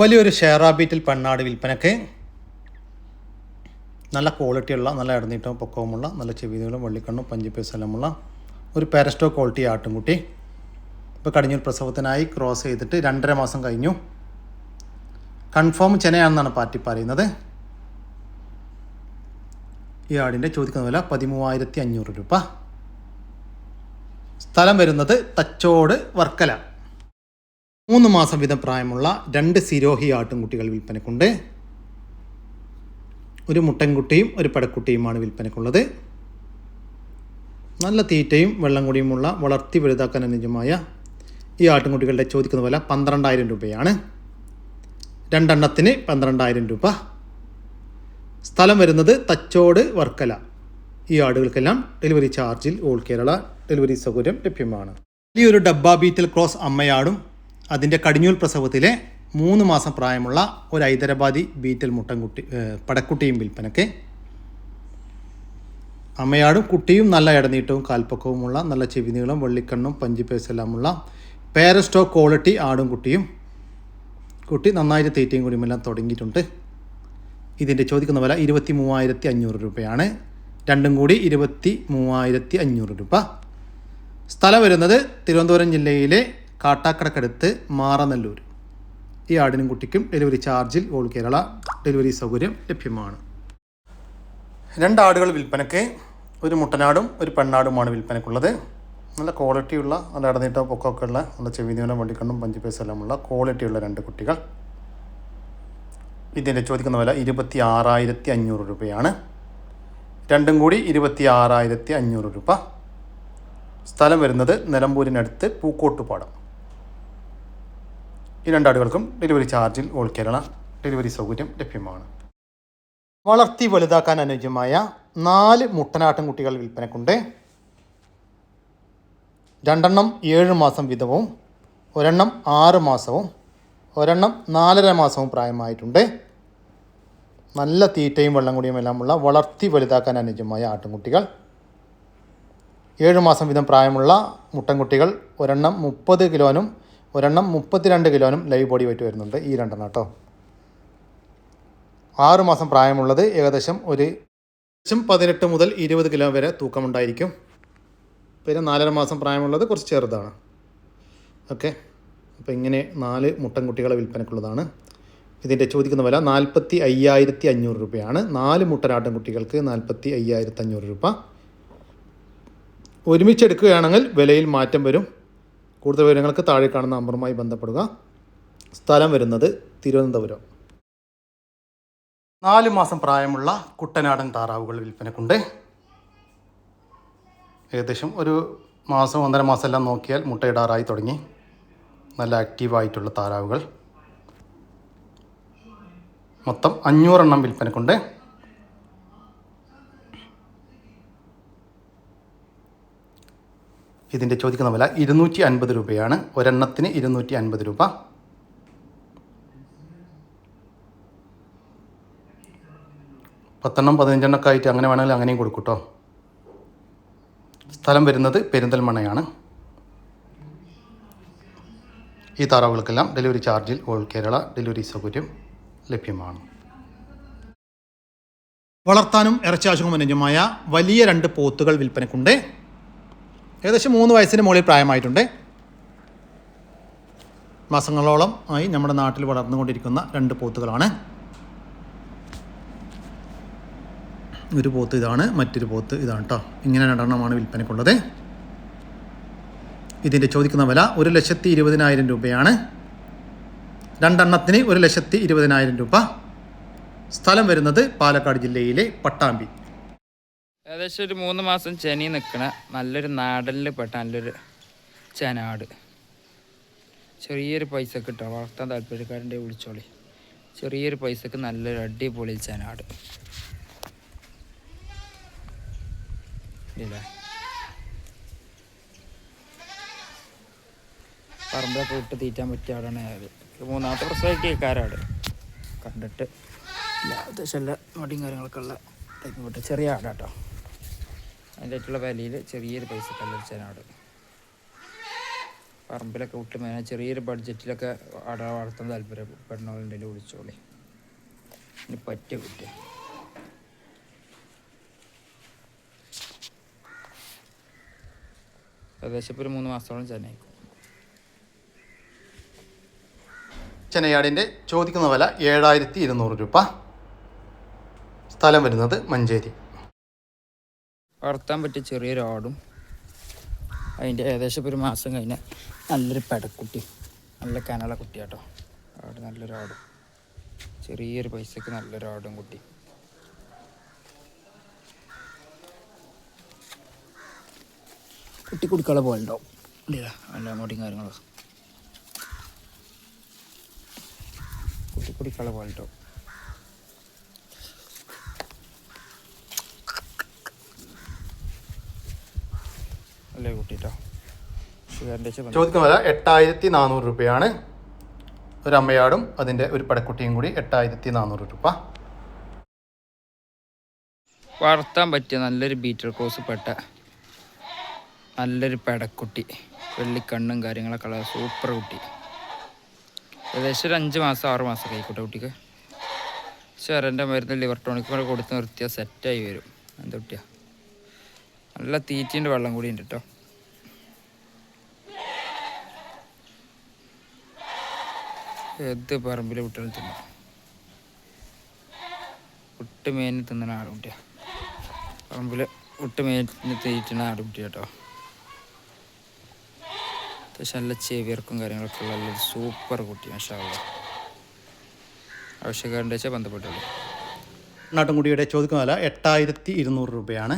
വലിയൊരു ഷെയർ ബീറ്റിൽ പെണ്ണാട് വിൽപ്പനക്ക് നല്ല ക്വാളിറ്റിയുള്ള നല്ല ഇടനീട്ടവും പൊക്കവുമുള്ള നല്ല ചെവിതകളും വെള്ളിക്കണ്ണും എല്ലാമുള്ള ഒരു പാരസ്റ്റോ ക്വാളിറ്റി ആട്ടുംകുട്ടി. ഇപ്പോൾ കടിഞ്ഞൂർ പ്രസവത്തിനായി ക്രോസ് ചെയ്തിട്ട് രണ്ടര മാസം കഴിഞ്ഞു. കൺഫേം ചെനയാണെന്നാണ് പാർട്ടി പറയുന്നത്. ഈ ആടിന്റെ ചോദിക്കുന്ന വില പതിമൂവായിരത്തി അഞ്ഞൂറ് രൂപ. സ്ഥലം വരുന്നത് തച്ചോട് വർക്കല. മൂന്ന് മാസം വീതം പ്രായമുള്ള രണ്ട് സിരോഹി ആട്ടുംകുട്ടികൾ വിൽപ്പനക്കുണ്ട്. ഒരു മുട്ടൻകുട്ടിയും ഒരു പടക്കുട്ടിയുമാണ് വിൽപ്പനക്കുള്ളത്. നല്ല തീറ്റയും വെള്ളം കൂടിയുമുള്ള വളർത്തി വലുതാക്കാൻ അനുജമായ ഈ ആട്ടുംകുട്ടികളുടെ ചോദിക്കുന്ന വില പന്ത്രണ്ടായിരം രൂപയാണ്. രണ്ടെണ്ണത്തിന് പന്ത്രണ്ടായിരം രൂപ. സ്ഥലം വരുന്നത് തച്ചോട് വർക്കല. ഈ ആടുകൾക്കെല്ലാം ഡെലിവറി ചാർജിൽ ഓൾ കേരള ഡെലിവറി സൗകര്യം ലഭ്യമാണ്. ഈ ഒരു ഡബ്ബ ബീറ്റൽ ക്രോസ് അമ്മയാടും അതിന്റെ കടിഞ്ഞൂൽ പ്രസവത്തിലെ മൂന്ന് മാസം പ്രായമുള്ള ഒരു ഹൈദരാബാദി ബീറ്റൽ മുട്ടൻകുട്ടി പടക്കുട്ടിയും വിൽപ്പനയ്ക്ക് അമ്മയാടും കുട്ടിയും നല്ല ഇടനീട്ടവും കാൽപ്പക്കവുമുള്ള നല്ല ചെവിനീളം വെള്ളിക്കണ്ണും പഞ്ചിപ്പേസെല്ലാമുള്ള പേരസ്റ്റോ ക്വാളിറ്റി ആടും കുട്ടിയും കുട്ടി നന്നായിട്ട് തീറ്റയും കുടിയുമെല്ലാം തുടങ്ങിയിട്ടുണ്ട്. ഇതിന്റെ ചോദിക്കുന്ന വില ഇരുപത്തി മൂവായിരത്തി അഞ്ഞൂറ് രൂപയാണ്. രണ്ടും കൂടി ഇരുപത്തി മൂവായിരത്തി അഞ്ഞൂറ് രൂപ. സ്ഥലം വരുന്നത് തിരുവനന്തപുരം ജില്ലയിലെ കാട്ടാക്കടക്കടുത്ത് മാറനല്ലൂർ. ഈ ആടിനും കുട്ടിക്കും ഡെലിവറി ചാർജിൽ ഓൾ കേരള ഡെലിവറി സൗകര്യം ലഭ്യമാണ്. രണ്ട് ആടുകൾ വിൽപ്പനയ്ക്ക് ഒരു മുട്ടനാടും ഒരു പെണ്ണാടുമാണ് വിൽപ്പനയ്ക്കുള്ളത്. നല്ല ക്വാളിറ്റിയുള്ള നല്ല ഇടനീട്ട പൊക്കമൊക്കെ ഉള്ള നല്ല ചെവിനീളം വണ്ടിക്കണ്ണും പഞ്ചുപേസ് എല്ലാമുള്ള ക്വാളിറ്റിയുള്ള രണ്ട് കുട്ടികൾ. ഇതിന്റെ ചോദിക്കുന്ന വില ഇരുപത്തി ആറായിരത്തി അഞ്ഞൂറ് രൂപയാണ്. രണ്ടും കൂടി ഇരുപത്തി ആറായിരത്തി അഞ്ഞൂറ് രൂപ. സ്ഥലം വരുന്നത് നിലമ്പൂരിനടുത്ത് പൂക്കോട്ടുപാടം. ഈ രണ്ടാടുകൾക്കും ഡെലിവറി ചാർജിൽ ഓൾ കേരള ഡെലിവറി സൗകര്യം ലഭ്യമാണ്. വളർത്തി വലുതാക്കാൻ അനുയോജ്യമായ നാല് മുട്ടനാട്ടും കുട്ടികൾ വിൽപ്പനക്കുണ്ട്. രണ്ടെണ്ണം ഏഴ് മാസം വീതവും ഒരെണ്ണം ആറ് മാസവും ഒരെണ്ണം നാലര മാസവും പ്രായമായിട്ടുണ്ട്. നല്ല തീറ്റയും വെള്ളം കൂടിയും എല്ലാമുള്ള വളർത്തി വലുതാക്കാൻ അനുയോജ്യമായ ആട്ടുംകുട്ടികൾ ഏഴ് മാസം വീതം പ്രായമുള്ള മുട്ടൻകുട്ടികൾ ഒരെണ്ണം മുപ്പത് കിലോനും ഒരെണ്ണം മുപ്പത്തിരണ്ട് കിലോനും ലൈവ് ബോഡി വെയിറ്റ് വരുന്നുണ്ട് ഈ രണ്ടെണ്ണം കേട്ടോ. ആറുമാസം പ്രായമുള്ളത് ഏകദേശം ഒരു ഏകദേശം പതിനെട്ട് മുതൽ ഇരുപത് കിലോ വരെ തൂക്കമുണ്ടായിരിക്കും. പിന്നെ നാലര മാസം പ്രായമുള്ളത് കുറച്ച് ചെറുതാണ്. ഓക്കെ. അപ്പോൾ ഇങ്ങനെ നാല് മുട്ടൻ കുട്ടികളെ വിൽപ്പനക്കുള്ളതാണ്. ഇതിന്റെ ചോദിക്കുന്ന വില നാൽപ്പത്തി അയ്യായിരത്തി അഞ്ഞൂറ് രൂപയാണ്. നാല് മുട്ടനാട്ടൻ കുട്ടികൾക്ക് നാൽപ്പത്തി അയ്യായിരത്തി അഞ്ഞൂറ് രൂപ. ഒരുമിച്ചെടുക്കുകയാണെങ്കിൽ വിലയിൽ മാറ്റം വരും. കൂടുതൽ വിവരങ്ങൾക്ക് താഴെ കാണുന്ന നമ്പറുമായി ബന്ധപ്പെടുക. സ്ഥലം വരുന്നത് തിരുവനന്തപുരം. നാല് മാസം പ്രായമുള്ള കുട്ടനാടൻ താറാവുകൾ വിൽപ്പനക്കുണ്ട്. ഏകദേശം ഒരു മാസം ഒന്നര മാസം എല്ലാം നോക്കിയാൽ മുട്ടയിടാറായി തുടങ്ങി. നല്ല ആക്റ്റീവായിട്ടുള്ള താറാവുകൾ. മൊത്തം അഞ്ഞൂറെണ്ണം വിൽപ്പനക്കുണ്ട്. ഇതിന്റെ ചോദിക്കുന്ന വില ഇരുന്നൂറ്റി അൻപത് രൂപയാണ്. ഒരെണ്ണത്തിന് ഇരുന്നൂറ്റി അൻപത് രൂപ. പത്തെണ്ണം പതിനഞ്ചെണ്ണൊക്കെ ആയിട്ട് അങ്ങനെ വേണമെങ്കിൽ അങ്ങനെയും കൊടുക്കും കേട്ടോ സ്ഥലം വരുന്നത് പെരിന്തൽമണ്ണയാണ്. ഈ താറാവുകൾക്കെല്ലാം ഡെലിവറി ചാർജിൽ ഓൾ കേരള ഡെലിവറി സൗകര്യം ലഭ്യമാണ്. വളർത്താനും ഇറച്ചാശവും അനുജമായ വലിയ രണ്ട് പോത്തുകൾ വിൽപ്പനക്കുണ്ട് ഏകദേശം മൂന്ന് വയസ്സിന് മുകളിൽ പ്രായമായിട്ടുണ്ട്. മാസങ്ങളോളം ആയി നമ്മുടെ നാട്ടിൽ വളർന്നുകൊണ്ടിരിക്കുന്ന രണ്ട് പോത്തുകളാണ്. ഒരു പോത്ത് ഇതാണ് മറ്റൊരു പോത്ത് ഇതാണ് കേട്ടോ ഇങ്ങനെ രണ്ടെണ്ണമാണ് വിൽപ്പനക്കുള്ളത് ഇതിന്റെ ചോദിക്കുന്ന വില ഒരു ലക്ഷത്തി ഇരുപതിനായിരം രൂപയാണ്. രണ്ടെണ്ണത്തിന് ഒരു ലക്ഷത്തി ഇരുപതിനായിരം രൂപ. സ്ഥലം വരുന്നത് പാലക്കാട് ജില്ലയിലെ പട്ടാമ്പി. ഏകദേശം ഒരു മൂന്ന് മാസം ചെനി നിൽക്കണ നല്ലൊരു നാടനിൽ പെട്ട നല്ലൊരു ചെനാട്. ചെറിയൊരു പൈസക്ക് കിട്ടുക വളർത്താൻ താല്പര്യക്കാരന്റെ വിളിച്ചോളി. ചെറിയൊരു പൈസക്ക് നല്ലൊരു അടിപൊളി ചെനാട്. ഇല്ലേ? പറമ്പൊക്കെ വിട്ട് തീറ്റാൻ പറ്റിയ ആടാണ് അയാൾ മൂന്നാമത്തെ പ്രശ്നമായിട്ട് കേൾക്കാരാട് കണ്ടിട്ട് ഇല്ല അത്യാവശ്യം എല്ലാ മടിയും കാര്യങ്ങളൊക്കെ ഉള്ള ടൈപ്പ് ചെറിയ ആടാട്ടോ. അതിന്റെ ആയിട്ടുള്ള വിലയിൽ ചെറിയൊരു പൈസ കല്ലടിച്ചാനാട് പറമ്പിലൊക്കെ വിട്ട് മേന ചെറിയൊരു ബഡ്ജറ്റിലൊക്കെ അട വളർത്താൻ താല്പര്യപ്പെടുന്നവരുണ്ടെങ്കിൽ വിളിച്ചോളി. ഇനി പറ്റിയ കുട്ടി ഏകദേശം ഇപ്പോൾ ഒരു മൂന്ന് മാസത്തോളം ചെന്നൈക്കും. ചെനയാടിന്റെ ചോദിക്കുന്ന വില ഏഴായിരത്തി ഇരുന്നൂറ് രൂപ. സ്ഥലം വരുന്നത് മഞ്ചേരി. വളർത്താൻ പറ്റിയ ചെറിയൊരു ആടും. അതിന്റെ ഏകദേശം ഇപ്പോൾ ഒരു മാസം കഴിഞ്ഞാൽ നല്ലൊരു പെടക്കുട്ടി നല്ല കനള കുട്ടിയാട്ടോ. ആട് നല്ലൊരു ആടും. ചെറിയൊരു പൈസക്ക് നല്ലൊരു ആടും കുട്ടി. കുട്ടി കുടിക്കള പോലെ ഉണ്ടാവും. ഇല്ല നല്ല അങ്ങോട്ടും കാര്യങ്ങളൊക്കെ. കുട്ടി കുടിക്കള പോലെ ഉണ്ടാവും. കുട്ടിട്ടോ. ഷുഗറിന്റെ ചോദിക്കുന്ന വില എട്ടായിരത്തി നാനൂറ് രൂപയാണ്. ഒരു അമ്മയാടും അതിന്റെ ഒരു പടക്കുട്ടിയും കൂടി എട്ടായിരത്തി നാനൂറ് രൂപ. വളർത്താൻ പറ്റിയ നല്ലൊരു ബീറ്റർ കോസ് പെട്ട നല്ലൊരു പെടക്കുട്ടി. വെള്ളിക്കണ്ണും കാര്യങ്ങളൊക്കെ ഉള്ള സൂപ്പർ കുട്ടി. ഏകദേശം ഒരു അഞ്ച് മാസം ആറ് മാസം കൈക്കോട്ടെ കുട്ടിക്ക്. ശരന്റെ മരുന്ന് ലിവർ ടോണിക്ക് കൂടെ കൊടുത്ത് നിർത്തിയാൽ സെറ്റായി വരും. എന്താ കുട്ടിയാ? നല്ല തീറ്റീന്റെ വെള്ളം കൂടി ഉണ്ട് കേട്ടോ. ഏത് പറമ്പിൽ വിട്ടാലും തിന്നും? വിട്ട് മേനി തിന്നണ ആടുകുട്ടിയാ. പറമ്പിൽ വിട്ട് മേനി തീറ്റണ ആടുകുട്ടി കേട്ടോ അത്യാവശ്യം നല്ല ചെവിയർക്കും കാര്യങ്ങളൊക്കെ ഉള്ള നല്ലൊരു സൂപ്പർ കുട്ടി മഷാവുള്ള ആവശ്യക്കാരന്റെ വെച്ചാൽ ബന്ധപ്പെട്ടുള്ളൂ നാട്ടുംകുടിയുടെ ചോദിക്കുന്ന വില എട്ടായിരത്തി ഇരുന്നൂറ് രൂപയാണ്.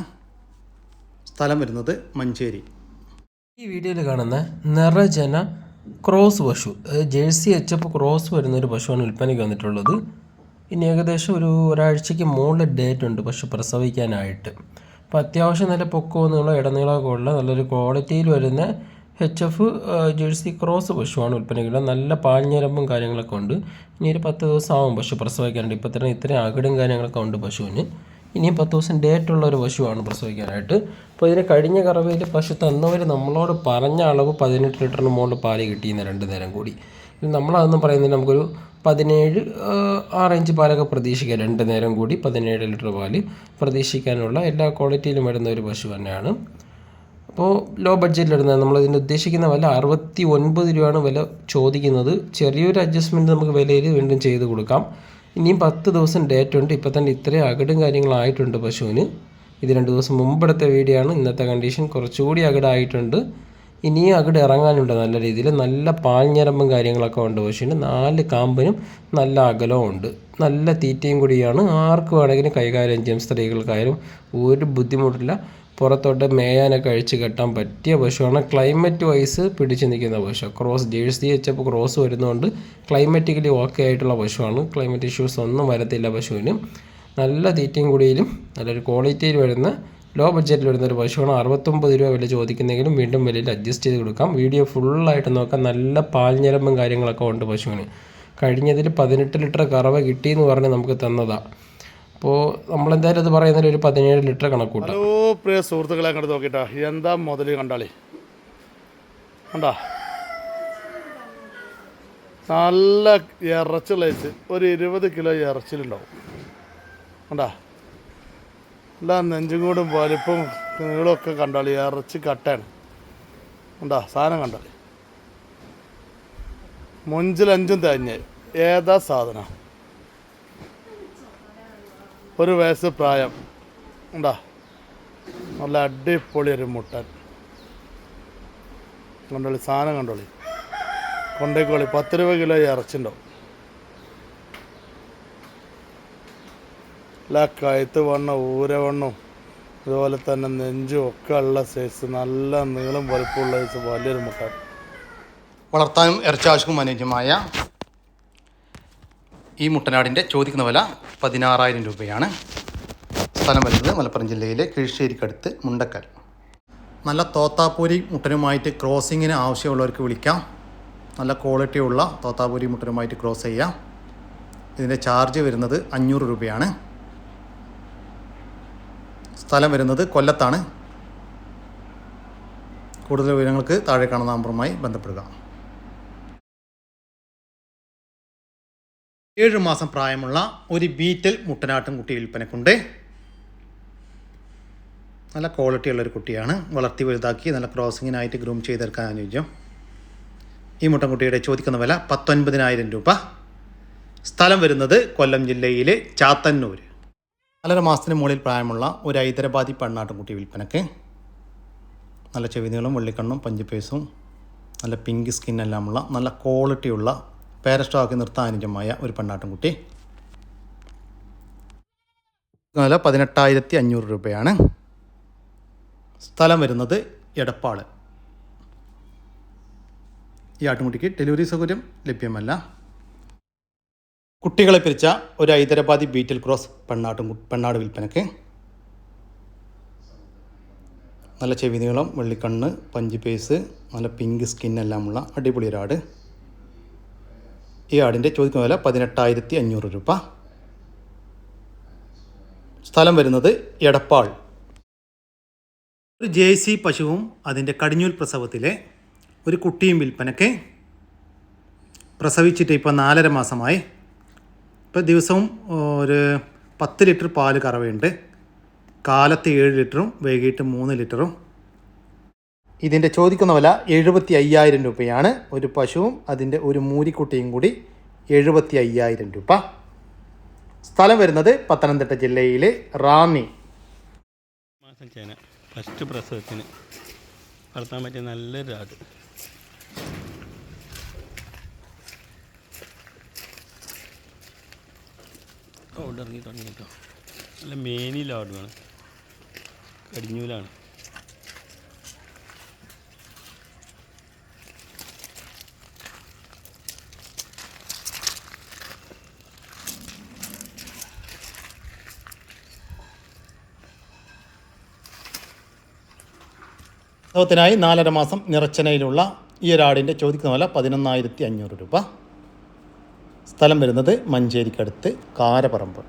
സ്ഥലം വരുന്നത് മഞ്ചേരി. ഈ വീഡിയോയിൽ കാണുന്ന നിറജന ക്രോസ് പശു ജേഴ്സി എച്ചപ്പ് ക്രോസ് വരുന്ന ഒരു പശുവാണ് വിൽപ്പനയ്ക്ക് വന്നിട്ടുള്ളത്. ഇനി ഏകദേശം ഒരു ഒരാഴ്ചയ്ക്ക് മുകളിൽ ഡേറ്റ് ഉണ്ട് പശു പ്രസവിക്കാനായിട്ട്. അപ്പോൾ അത്യാവശ്യം നല്ല പൊക്കവും നീളം ഇടനീളമൊക്കെ ഉള്ള നല്ലൊരു ക്വാളിറ്റിയിൽ വരുന്ന എച്ച് എഫ് ജേഴ്സി ക്രോസ് പശുവാണ് വിൽപ്പനയ്ക്കുള്ള നല്ല പാഞ്ഞരമ്പും കാര്യങ്ങളൊക്കെ ഉണ്ട്. ഇനി ഒരു പത്ത് ദിവസം ആവും പശു പ്രസവിക്കാനുണ്ട് ഇപ്പോൾ തന്നെ ഇത്രയും അകിടും കാര്യങ്ങളൊക്കെ ഉണ്ട് പശുവിന്. ഇനിയും പത്ത് ദിവസം ഡേറ്റ് ഉള്ള ഒരു പശുവാണ് പ്രസവിക്കാനായിട്ട്. അപ്പോൾ ഇതിന് കഴിഞ്ഞ കറവയിൽ പശു തന്നവർ നമ്മളോട് പറഞ്ഞ അളവ് പതിനെട്ട് ലിറ്ററിന് മുകളിൽ പാൽ കിട്ടിയെന്ന് രണ്ട് നേരം കൂടി. നമ്മളതൊന്നും പറയുന്നില്ല. നമുക്കൊരു പതിനേഴ് ആറഞ്ച് പാലൊക്കെ പ്രതീക്ഷിക്കാം. രണ്ട് നേരം കൂടി പതിനേഴ് ലിറ്റർ പാൽ പ്രതീക്ഷിക്കാനുള്ള എല്ലാ ക്വാളിറ്റിയിലും വരുന്ന ഒരു പശു തന്നെയാണ്. അപ്പോൾ ലോ ബഡ്ജറ്റിൽ ഇടുന്നത് നമ്മൾ ഇതിന്റെ ഉദ്ദേശിക്കുന്ന വില അറുപത്തി ഒൻപത് രൂപയാണ് വില ചോദിക്കുന്നത്. ചെറിയൊരു അഡ്ജസ്റ്റ്മെന്റ് നമുക്ക് വിലയിൽ വീണ്ടും ചെയ്ത് കൊടുക്കാം. ഇനിയും പത്ത് ദിവസം ഡേറ്റ് ഉണ്ട്. ഇപ്പോൾ തന്നെ ഇത്രയും അകടും കാര്യങ്ങളായിട്ടുണ്ട് പശുവിന്. ഇത് രണ്ട് ദിവസം മുമ്പെടുത്ത വീഡിയോ ആണ്. ഇന്നത്തെ കണ്ടീഷൻ കുറച്ചുകൂടി അകടായിട്ടുണ്ട്. ഇനിയും അകിട് ഇറങ്ങാനുണ്ട് നല്ല രീതിയിൽ. നല്ല പാൽഞ്ഞരമ്പും കാര്യങ്ങളൊക്കെ ഉണ്ട് പശുവിന്. നാല് കാമ്പിനും നല്ല അകലവും ഉണ്ട്. നല്ല തീറ്റയും കൂടിയാണ്. ആർക്ക് വേണമെങ്കിലും കൈകാര്യം ചെയ്യും. സ്ത്രീകൾക്കായാലും ഒരു ബുദ്ധിമുട്ടില്ല. പുറത്തോട്ട് മേയാനൊക്കെ അഴിച്ച് കെട്ടാൻ പറ്റിയ പശുവാണ്. ക്ലൈമറ്റ് വൈസ് പിടിച്ചു നിൽക്കുന്ന പശു. ക്രോസ് ജേഴ്സി വെച്ചപ്പോൾ ക്രോസ് വരുന്നതുകൊണ്ട് ക്ലൈമറ്റിക്കലി ഓക്കെ ആയിട്ടുള്ള പശുവാണ്. ക്ലൈമറ്റ് ഇഷ്യൂസ് ഒന്നും വരത്തില്ല പശുവിന്. നല്ല തീറ്റയും കൂടിയിലും നല്ലൊരു ക്വാളിറ്റിയിൽ വരുന്ന ലോ ബഡ്ജറ്റിൽ വരുന്ന ഒരു പശുവാണ്. അറുപത്തൊമ്പത് രൂപ വില ചോദിക്കുന്നെങ്കിലും വീണ്ടും വിലയിൽ അഡ്ജസ്റ്റ് ചെയ്ത് കൊടുക്കാം. വീഡിയോ ഫുള്ളായിട്ട് നോക്കാം. നല്ല പാൽഞ്ഞരമ്പും കാര്യങ്ങളൊക്കെ ഉണ്ട് പശുവിന്. കഴിഞ്ഞതിൽ പതിനെട്ട് ലിറ്റർ കറവ കിട്ടിയെന്ന് പറഞ്ഞ് നമുക്ക് തന്നതാണ് അപ്പോൾ നമ്മളെന്തായാലും അത് പറയുന്നതിൽ ഒരു പതിനേഴ് ലിറ്റർ കണക്ക് കൂട്ടാം ഹലോ. പ്രിയ സുഹൃത്തുക്കളെ കണ്ടു നോക്കിട്ടാ എന്താ മുതൽ കണ്ടാളി? കണ്ടാ? നല്ല ഇറച്ചിളച്ച് ഒരു ഇരുപത് കിലോ ഇറച്ചിലുണ്ടാവും. കണ്ടാ? എല്ലാ നെഞ്ചും കൂടും വലിപ്പം നീളമൊക്കെ കണ്ടാളി. ഇറച്ചി കട്ടയാണ്. കണ്ടാ? സാധനം കണ്ടാളി. മുഞ്ചിലഞ്ചും തേഞ്ഞ് ഏതാ സാധനം? ഒരു വയസ്സ് പ്രായം. ഉണ്ടാ നല്ല അടിപൊളി ഒരു മുട്ടൻ. കണ്ടോളി സാധനം കണ്ടോളി. കൊണ്ടേക്കോളി പത്ത് രൂപ കിലോ ഇറച്ചിണ്ടാവും. എല്ലാ കഴുത്ത് വണ്ണം ഊരവണ്ണും അതുപോലെ തന്നെ നെഞ്ചും ഒക്കെ ഉള്ള സൈസ് നല്ല നീളം വലുപ്പമുള്ള സൈസ് വലിയൊരു മുട്ട വളർത്താനും ഇറച്ചാവശ്യക്കും അനുയോജ്യമായ ഈ മുട്ടനാടിന്റെ ചോദിക്കുന്ന വില പതിനാറായിരം രൂപയാണ്. സ്ഥലം വരുന്നത് മലപ്പുറം ജില്ലയിലെ കിഴിശ്ശേരിക്കടുത്ത് മുണ്ടക്കൽ. നല്ല തോത്താപ്പൂരി മുട്ടനുമായിട്ട് ക്രോസിങ്ങിന് ആവശ്യമുള്ളവർക്ക് വിളിക്കാം. നല്ല ക്വാളിറ്റിയുള്ള തോത്താപ്പൂരി മുട്ടനുമായിട്ട് ക്രോസ് ചെയ്യാം. ഇതിന്റെ ചാർജ് വരുന്നത് അഞ്ഞൂറ് രൂപയാണ്. സ്ഥലം വരുന്നത് കൊല്ലത്താണ്. കൂടുതൽ വിവരങ്ങൾക്ക് താഴെ കാണുന്ന നമ്പറുമായി ബന്ധപ്പെടുക. ഏഴ് മാസം പ്രായമുള്ള ഒരു ബീറ്റൽ മുട്ടനാട്ടും കുട്ടി വിൽപ്പനക്കുണ്ട്. നല്ല ക്വാളിറ്റി ഉള്ളൊരു കുട്ടിയാണ്. വളർത്തി വലുതാക്കി നല്ല ക്രോസിങ്ങിനായിട്ട് ഗ്രൂം ചെയ്തെടുക്കാൻ അനുയോജ്യം. ഈ മുട്ടൻകുട്ടിയുടെ ചോദിക്കുന്ന വില പത്തൊൻപതിനായിരം രൂപ. സ്ഥലം വരുന്നത് കൊല്ലം ജില്ലയിലെ ചാത്തന്നൂർ നാലര മാസത്തിന് മുകളിൽ പ്രായമുള്ള ഒരു ഹൈദരാബാദി പെണ്ണാട്ടുംകുട്ടി വിൽപ്പനക്ക്. നല്ല ചെവിനീളം വെള്ളിക്കണ്ണും പഞ്ചുപേസും നല്ല പിങ്ക് സ്കിന്നെല്ലാമുള്ള നല്ല ക്വാളിറ്റിയുള്ള പേരസ്റ്റോക്കി നിർത്താൻ അനുജമായ ഒരു പെണ്ണാട്ടുംകുട്ടി. വില പതിനെട്ടായിരത്തി അഞ്ഞൂറ് രൂപയാണ്. സ്ഥലം വരുന്നത് എടപ്പാൾ. ഈ ആട്ടുമുട്ടിക്ക് ഡെലിവറി സൗകര്യം ലഭ്യമല്ല. കുട്ടികളെ പിരിച്ച ഒരു ഹൈദരാബാദി ബീറ്റിൽ ക്രോസ് പെണ്ണാട്ടും പെണ്ണാട് വിൽപ്പനക്ക്. നല്ല ചെവി നീളം വെള്ളിക്കണ്ണ് പഞ്ച് പേസ് നല്ല പിങ്ക് സ്കിൻ സ്കിന്നെല്ലാമുള്ള അടിപൊളി ഒരാട്. ഈ ആടിന്റെ ചോദിക്കുന്ന വില പതിനെട്ടായിരത്തി അഞ്ഞൂറ് രൂപ. സ്ഥലം വരുന്നത് എടപ്പാൾ. ഒരു ജെ സി പശുവും അതിന്റെ കടിഞ്ഞൂൽ പ്രസവത്തിലെ ഒരു കുട്ടിയും വിൽപ്പനയ്ക്ക് പ്രസവിച്ചിട്ട് ഇപ്പോൾ നാലര മാസമായി. ഇപ്പോൾ ദിവസവും ഒരു പത്ത് ലിറ്റർ പാൽ കറവയുണ്ട്. കാലത്ത് ഏഴ് ലിറ്ററും വൈകിട്ട് മൂന്ന് ലിറ്ററും. ഇതിന്റെ ചോദിക്കുന്ന വില എഴുപത്തി അയ്യായിരം രൂപയാണ്. ഒരു പശുവും അതിന്റെ ഒരു മൂരിക്കുട്ടിയും കൂടി എഴുപത്തി അയ്യായിരം രൂപ. സ്ഥലം വരുന്നത് പത്തനംതിട്ട ജില്ലയിലെ റാന്നി. ഫസ്റ്റ് പ്രസവത്തിന് വളർത്താൻ പറ്റിയ നല്ലൊരു ആട്. ഓടിറങ്ങി തുടങ്ങിയിട്ടോ നല്ല മേനിയിലാടുകയാണ് കടിഞ്ഞൂലാണ്. പ്രസവത്തിനായി നാലര മാസം നിറച്ചനയിലുള്ള ഈ ഒരാടിന്റെ ചോദിക്കുന്ന വില പതിനൊന്നായിരത്തി അഞ്ഞൂറ് രൂപ. സ്ഥലം വരുന്നത് മഞ്ചേരിക്കടുത്ത് കാരപ്പറമ്പ്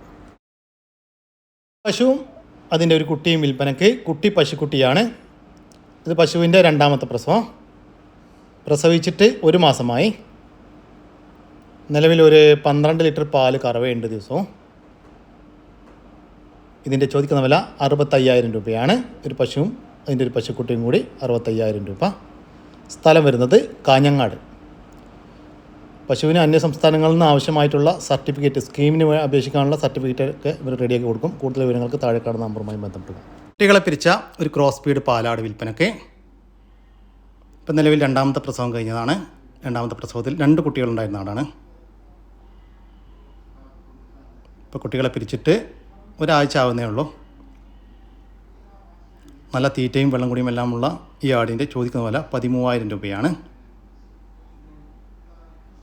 പശുവും അതിന്റെ ഒരു കുട്ടിയും വിൽപ്പനയ്ക്ക് കുട്ടി പശുക്കുട്ടിയാണ്. ഇത് പശുവിന്റെ രണ്ടാമത്തെ പ്രസവം. പ്രസവിച്ചിട്ട് ഒരു മാസമായി. നിലവിൽ ഒരു പന്ത്രണ്ട് ലിറ്റർ പാൽ കറവയുണ്ട് ദിവസവും. ഇതിന്റെ ചോദിക്കുന്ന വില അറുപത്തയ്യായിരം രൂപയാണ്. ഒരു പശുവും അതിന്റെ ഒരു പശുക്കുട്ടിയും കൂടി അറുപത്തയ്യായിരം രൂപ. സ്ഥലം വരുന്നത് കാഞ്ഞങ്ങാട്. പശുവിന് അന്യ സംസ്ഥാനങ്ങളിൽ നിന്ന് ആവശ്യമായിട്ടുള്ള സർട്ടിഫിക്കറ്റ് സ്കീമിന് അപേക്ഷിക്കാനുള്ള സർട്ടിഫിക്കറ്റ് ഒക്കെ ഇവർ റെഡിയാക്കി കൊടുക്കും. കൂടുതൽ വിവരങ്ങൾക്ക് താഴെ കാണുന്ന നമ്പറുമായി ബന്ധപ്പെടുക. കുട്ടികളെ പിരിച്ച ഒരു ക്രോസ് സ്പീഡ് പാലാട് വിൽപ്പനയ്ക്ക് ഇപ്പം നിലവിൽ രണ്ടാമത്തെ പ്രസവം കഴിഞ്ഞതാണ്. രണ്ടാമത്തെ പ്രസവത്തിൽ രണ്ട് കുട്ടികളുണ്ടായിരുന്ന ആടാണ് ഇപ്പോൾ കുട്ടികളെ പിരിച്ചിട്ട് ഒരാഴ്ച ആവുന്നേ ഉള്ളൂ. നല്ല തീറ്റയും വെള്ളം കുടിയും എല്ലാമുള്ള ഈ ആടിന്റെ ചോദിക്കുന്ന വില പതിമൂവായിരം രൂപയാണ്.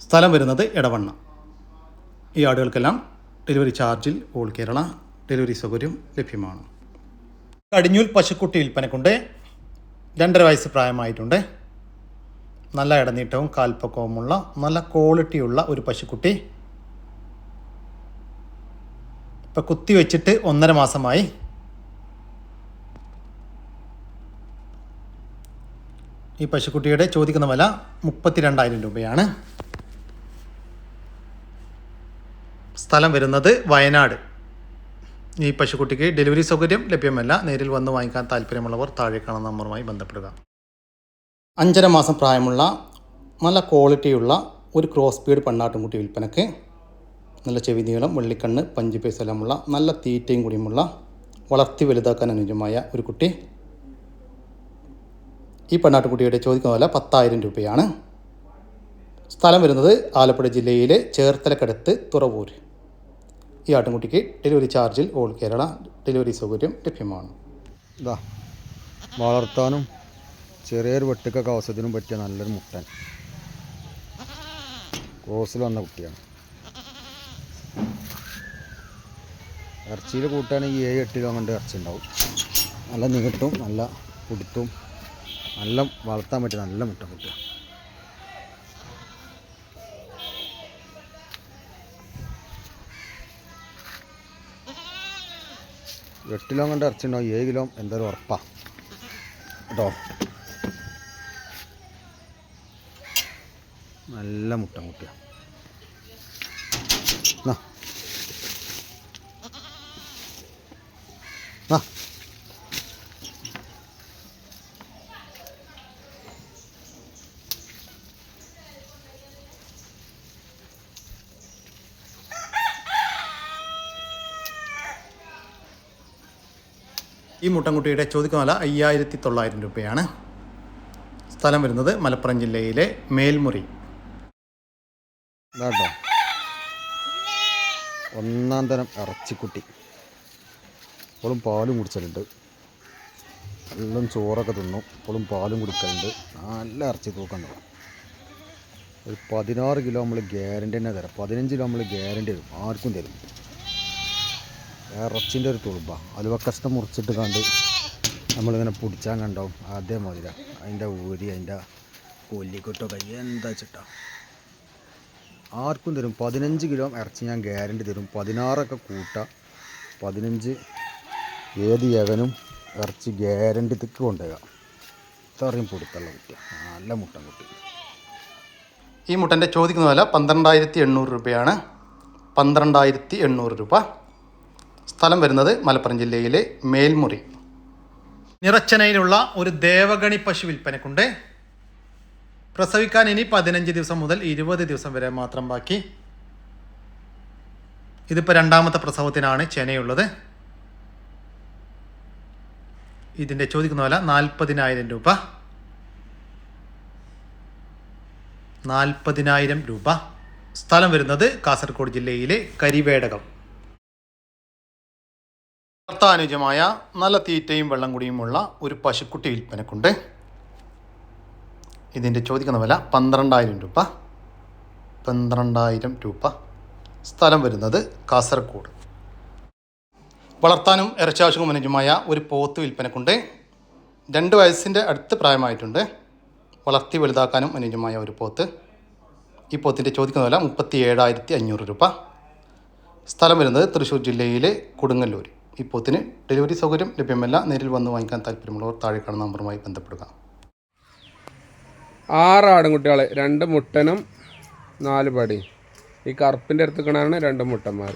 സ്ഥലം വരുന്നത് എടവണ്ണ. ഈ ആടുകൾക്കെല്ലാം ഡെലിവറി ചാർജിൽ ഓൾ കേരള ഡെലിവറി സൗകര്യം ലഭ്യമാണ്. കടിഞ്ഞൂൽ പശുക്കുട്ടി വിൽപ്പനക്കുണ്ട്. രണ്ടര വയസ്സ് പ്രായമായിട്ടുണ്ട്. നല്ല ഇടനീട്ടവും കാൽപ്പക്കവുമുള്ള നല്ല ക്വാളിറ്റിയുള്ള ഒരു പശുക്കുട്ടി. ഇപ്പം കുത്തി വെച്ചിട്ട് ഒന്നര മാസമായി ഈ പശുക്കുട്ടിയുടെ ചോദിക്കുന്ന വില മുപ്പത്തി രണ്ടായിരം രൂപയാണ്. സ്ഥലം വരുന്നത് വയനാട്. ഈ പശുക്കുട്ടിക്ക് ഡെലിവറി സൗകര്യം ലഭ്യമല്ല. നേരിൽ വന്ന് വാങ്ങിക്കാൻ താല്പര്യമുള്ളവർ താഴെ കാണുന്ന നമ്പറുമായി ബന്ധപ്പെടുക. അഞ്ചര മാസം പ്രായമുള്ള നല്ല ക്വാളിറ്റിയുള്ള ഒരു ക്രോസ് ബീഡ് പെണ്ണാട്ടുംകുട്ടി വിൽപ്പനക്ക് നല്ല ചെവി നീളം വെള്ളിക്കണ്ണ് പഞ്ച് എല്ലാമുള്ള നല്ല തീറ്റയും കൂടിയുമുള്ള വളർത്തി വലുതാക്കാൻ അനുയോജ്യമായ ഒരു കുട്ടി. ഈ പെണ്ണാട്ടുകുട്ടിയുടെ ചോദിക്കുന്ന വില പത്തായിരം രൂപയാണ്. സ്ഥലം വരുന്നത് ആലപ്പുഴ ജില്ലയിലെ ചേർത്തലക്കടുത്ത് തുറവൂർ. ഈ ആട്ടുംകുട്ടിക്ക് ഡെലിവറി ചാർജിൽ ഓൾ കേരള ഡെലിവറി സൗകര്യം ലഭ്യമാണ്. ഇതാ വളർത്താനും ചെറിയൊരു വെട്ടിക്കൊക്കെ ആവശ്യത്തിനും പറ്റിയ നല്ലൊരു മുട്ടൻ. ക്രോസിൽ വന്ന കുട്ടിയാണ്. ഇറച്ചിയിൽ കൂട്ടാണെങ്കിൽ ഏഴ് എട്ട് കിലോ കണ്ട് ഇറച്ചി ഉണ്ടാവും. നല്ല നീട്ടും നല്ല കുടുത്തും നല്ല വളർത്താൻ പറ്റിയ നല്ല മുട്ട മുട്ട എട്ട് കിലോ കണ്ട് ഇറച്ചിണ്ടാവും ഏഴ് കിലോ എന്തായാലും ഉറപ്പാ. കേട്ടോ? നല്ല മുട്ട മുട്ടയാണ് ഈ മുട്ടൻകുട്ടിയുടെ ചോദിക്കുന്ന വില അയ്യായിരത്തി തൊള്ളായിരം രൂപയാണ്. സ്ഥലം വരുന്നത് മലപ്പുറം ജില്ലയിലെ മേൽമുറി. ഒന്നാം തരം ഇറച്ചിക്കുട്ടി. ഇപ്പോഴും പാലും കുടിച്ചിട്ടുണ്ട് എല്ലാം ചോറൊക്കെ തിന്നു. ഇപ്പോഴും പാലും കുടിക്കലുണ്ട്. നല്ല ഇറച്ചി തൂക്കം ഒരു പതിനാറ് കിലോ നമ്മൾ ഗ്യാരണ്ടി തന്നെ തരാം. പതിനഞ്ച് കിലോ നമ്മൾ ഗ്യാരണ്ടി തരും. ആർക്കും തരും ഇറച്ചിന്റെ ഒരു തുളുമ്പ. അലുവ കഷ്ണം മുറിച്ചിട്ട് കണ്ട് നമ്മളിങ്ങനെ പൊടിച്ചാൽ കണ്ടാവും. അതേമാതിരി അതിന്റെ ഊരി അതിന്റെ കൊല്ലിക്കൊട്ടോ കൈ എന്താ വെച്ചിട്ടാ. ആർക്കും തരും. പതിനഞ്ച് കിലോ ഇറച്ചി ഞാൻ ഗ്യാരണ്ടി തരും. പതിനാറൊക്കെ കൂട്ട. പതിനഞ്ച് ഏത് യവനും ഇറച്ചി ഗ്യാരണ്ടി തിക്ക് കൊണ്ടുപോകാം ഇത്രയും പൊടുത്തുള്ള കുട്ടി നല്ല മുട്ടൻ കുട്ടി. ഈ മുട്ടന്റെ ചോദിക്കുന്ന വില പന്ത്രണ്ടായിരത്തി എണ്ണൂറ് രൂപയാണ്. പന്ത്രണ്ടായിരത്തി എണ്ണൂറ് രൂപ. സ്ഥലം വരുന്നത് മലപ്പുറം ജില്ലയിലെ മേൽമുറി. നിറച്ചനയിലുള്ള ഒരു ദേവഗണി പശു വിൽപ്പനക്കുണ്ട്. പ്രസവിക്കാൻ ഇനി പതിനഞ്ച് ദിവസം മുതൽ ഇരുപത് ദിവസം വരെ മാത്രം ബാക്കി. ഇതിപ്പോൾ രണ്ടാമത്തെ പ്രസവത്തിനാണ് ചെനയുള്ളത്. ഇതിന്റെ ചോദിക്കുന്ന വില നാൽപ്പതിനായിരം രൂപ. നാൽപ്പതിനായിരം രൂപ. സ്ഥലം വരുന്നത് കാസർഗോഡ് ജില്ലയിലെ കരിവേടകം. ഭർത്താനുജമായ നല്ല തീറ്റയും വെള്ളം കുടിയുമുള്ള ഒരു പശുക്കുട്ടി വിൽപ്പനക്കുണ്ട്. ഇതിന്റെ ചോദിക്കുന്ന വില പന്ത്രണ്ടായിരം രൂപ. പന്ത്രണ്ടായിരം രൂപ. സ്ഥലം വരുന്നത് കാസർഗോഡ്. വളർത്താനും ഇറച്ചാവശ്യവും അനുജമായ ഒരു പോത്ത് വിൽപ്പനക്കുണ്ട്. രണ്ട് വയസ്സിന്റെ അടുത്ത് പ്രായമായിട്ടുണ്ട്. വളർത്തി വലുതാക്കാനും അനുജമായ ഒരു പോത്ത്. ഈ പോത്തിന്റെ ചോദിക്കുന്ന വില മുപ്പത്തി ഏഴായിരത്തി അഞ്ഞൂറ് രൂപ. സ്ഥലം വരുന്നത് തൃശ്ശൂർ ജില്ലയിലെ കൊടുങ്ങല്ലൂർ ഈ പോത്തിന് ഡെലിവറി സൗകര്യം ലഭ്യമല്ല. നേരിൽ വന്ന് വാങ്ങിക്കാൻ താല്പര്യമുള്ളവർ താഴെ കാണുന്ന നമ്പറുമായി ബന്ധപ്പെടുക. ആറ് ആടുംകുട്ടികളെ രണ്ട് മുട്ടനും നാല് പടി. ഈ കറുപ്പിന്റെ അടുത്ത് കിണാണ് രണ്ട് മുട്ടന്മാർ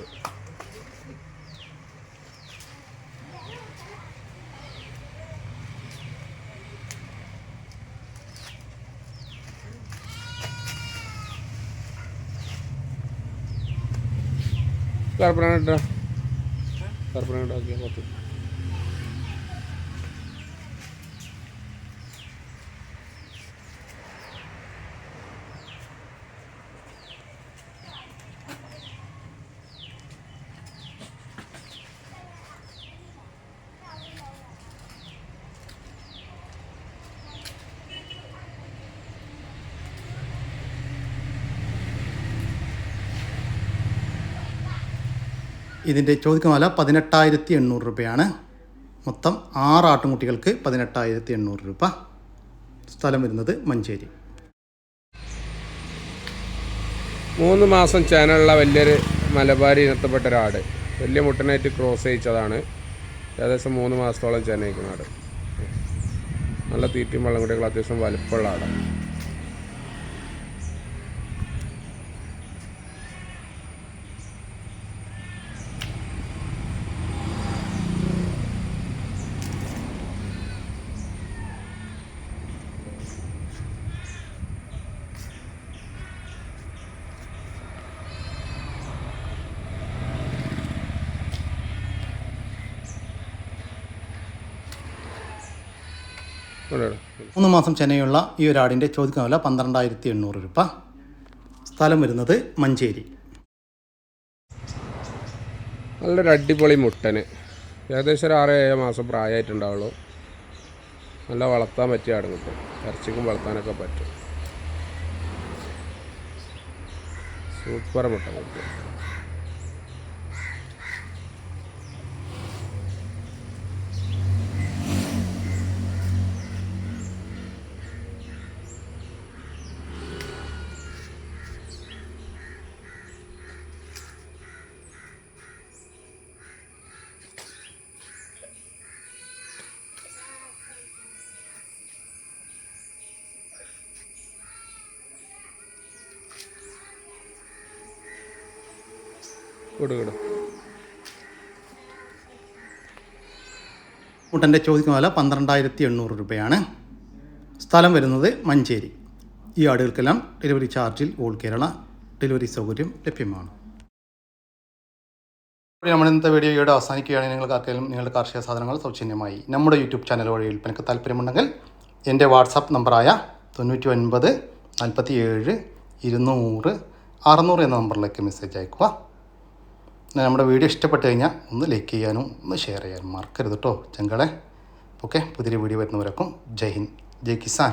കറുപ്പിനാണ് കേട്ടോ. കറുപ്പനാണ് ഓക്കെ ഇതിന്റെ ചോദിക്കുന്ന പതിനെട്ടായിരത്തി എണ്ണൂറ് രൂപയാണ്. മൊത്തം ആറ് ആട്ടുംകുട്ടികൾക്ക് പതിനെട്ടായിരത്തി എണ്ണൂറ് രൂപ. സ്ഥലം വരുന്നത് മഞ്ചേരി. മൂന്ന് മാസം ചേനലുള്ള വലിയൊരു മലബാരി ഇനത്തിൽപ്പെട്ട ഒരാട് വലിയ മുട്ടനായിട്ട് ക്രോസ് ചെയ്യിച്ചതാണ്. ഏകദേശം മൂന്ന് മാസത്തോളം ചേനയിക്കുന്ന ആട് നല്ല തീറ്റയും വെള്ളം കുട്ടികൾ അത്യാവശ്യം വലുപ്പമുള്ള ആടാണ്. മൂന്ന് മാസം ചെനയുള്ള ഈ ഒരു ആടിന്റെ ചോദിക്കുന്ന വില പന്ത്രണ്ടായിരത്തി എണ്ണൂറ് രൂപ. സ്ഥലം വരുന്നത് മഞ്ചേരി. നല്ലൊരു അടിപൊളി മുട്ടന്. ഏകദേശം ഒരു ആറ് ഏഴ് മാസം പ്രായമായിട്ടുണ്ടാവുള്ളൂ. നല്ല വളർത്താൻ പറ്റിയ ആടും കിട്ടും ഇറച്ചിക്കും വളർത്താനൊക്കെ പറ്റും. സൂപ്പർ മുട്ട കിട്ടും മുട്ടന്റെ ചോദിക്കുന്ന വില പന്ത്രണ്ടായിരത്തി എണ്ണൂറ് രൂപയാണ്. സ്ഥലം വരുന്നത് മഞ്ചേരി. ഈ ആടുകൾക്കെല്ലാം ഡെലിവറി ചാർജിൽ ഓൾ കേരള ഡെലിവറി സൗകര്യം ലഭ്യമാണ്. നമ്മൾ ഇന്നത്തെ വീഡിയോ ഇവിടെ അവസാനിക്കുകയാണെങ്കിൽ നിങ്ങൾക്ക് ആർക്കെങ്കിലും നിങ്ങളുടെ കാർഷിക സാധനങ്ങൾ സൗജന്യമായി നമ്മുടെ യൂട്യൂബ് ചാനൽ വഴി വിൽപ്പനക്ക് താല്പര്യമുണ്ടെങ്കിൽ എന്റെ വാട്സാപ്പ് നമ്പറായ തൊണ്ണൂറ്റി ഒൻപത് നാൽപ്പത്തി ഏഴ് ഇരുന്നൂറ് അറുന്നൂറ് എന്ന നമ്പറിലേക്ക് മെസ്സേജ് അയക്കുക. നമ്മുടെ വീഡിയോ ഇഷ്ടപ്പെട്ട് കഴിഞ്ഞാൽ ഒന്ന് ലൈക്ക് ചെയ്യാനും ഒന്ന് ഷെയർ ചെയ്യാനും മറക്കരുത് കേട്ടോ ചെങ്കളെ. ഓക്കെ പുതിയ വീഡിയോ വരുന്നവരൊക്കെ ജയ് ഹിന്ദ് ജയ് കിസാൻ.